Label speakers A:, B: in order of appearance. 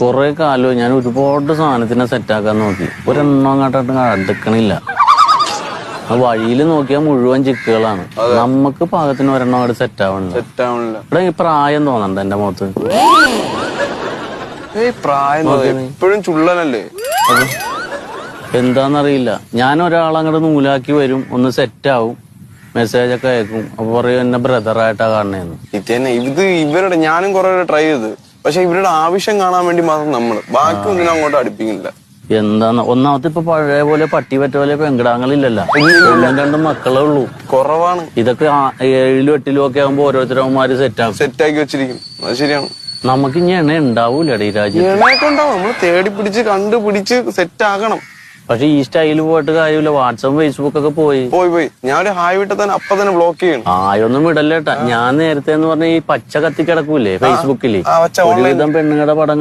A: കുറെ കാലം ഞാൻ ഒരുപാട് സാധനത്തിനെ സെറ്റാക്കാൻ നോക്കി. ഒരെണ്ണം അങ്ങോട്ട് അടുക്കണില്ല. വഴിയിൽ നോക്കിയാൽ മുഴുവൻ ചിക്കുകളാണ്. നമുക്ക് പാകത്തിന് ഒരെണ്ണം അവിടെ സെറ്റ് ആവണില്ല. ഇവിടെ ഈ പ്രായം തോന്നണ്ട എന്റെ മുഖത്ത്
B: ഇപ്പോഴും ചുള്ളനല്ലേ?
A: എന്താന്നറിയില്ല. ഞാൻ ഒരാളങ്ങോട്ട് നൂലാക്കി വരും ഒന്ന് സെറ്റ് ആവും മെസ്സേജ് ഒക്കെ അയക്കും. അപ്പൊ പറയും എന്നെ ബ്രദറായിട്ടാ കാണണേന്ന്.
B: തന്നെ ഇത് ഇവരുടെ ഞാനും കുറെ ട്രൈ ചെയ്ത്. പക്ഷെ ഇവരുടെ ആവശ്യം കാണാൻ വേണ്ടി മാത്രം നമ്മൾ ബാക്കി ഒന്നിനും അങ്ങോട്ട് അടുപ്പിക്കുന്നില്ല
A: എന്താന്ന് ഒന്നാമത്തെ ഇപ്പൊ പഴയ പോലെ പട്ടി പറ്റ പോലെ പെങ്കിടാങ്ങളില്ലല്ലോ രണ്ടും മക്കളേ ഉള്ളൂ.
B: കുറവാണ്.
A: ഇതൊക്കെ ഏഴിലും എട്ടിലും ഒക്കെ ആകുമ്പോ ഓരോരുത്തരവന്മാര് സെറ്റ് സെറ്റാക്കി
B: സെറ്റ് ആക്കി വെച്ചിരിക്കും. അത് ശരിയാണ്.
A: നമുക്ക് ഇനി എണ്ണ ഉണ്ടാവൂലട ഈ രാജ്യത്ത്.
B: എണ്ണയൊക്കെ ഉണ്ടാവും. നമ്മൾ തേടി പിടിച്ച് കണ്ടുപിടിച്ച് സെറ്റ് ആക്കണം.
A: പക്ഷെ ഈ സ്റ്റൈലിൽ പോയിട്ട് കാര്യമില്ല. വാട്സപ്പ് ഫേസ്ബുക്ക് ഒക്കെ പോയി.
B: പോയി പോയി. ഞാൻ ഒരു ഹായ് വിട്ട തന്നെ അപ്പൊ തന്നെ ബ്ലോക്ക് ചെയ്യണം.
A: ആയൊന്നും വിടല്ലേട്ടാ ഞാൻ നേരത്തെ എന്ന് പറഞ്ഞ ഈ പച്ച കത്തി കിടക്കൂലേ
B: online.
A: ഒരുവിധം പെണ്ണുങ്ങളുടെ പടം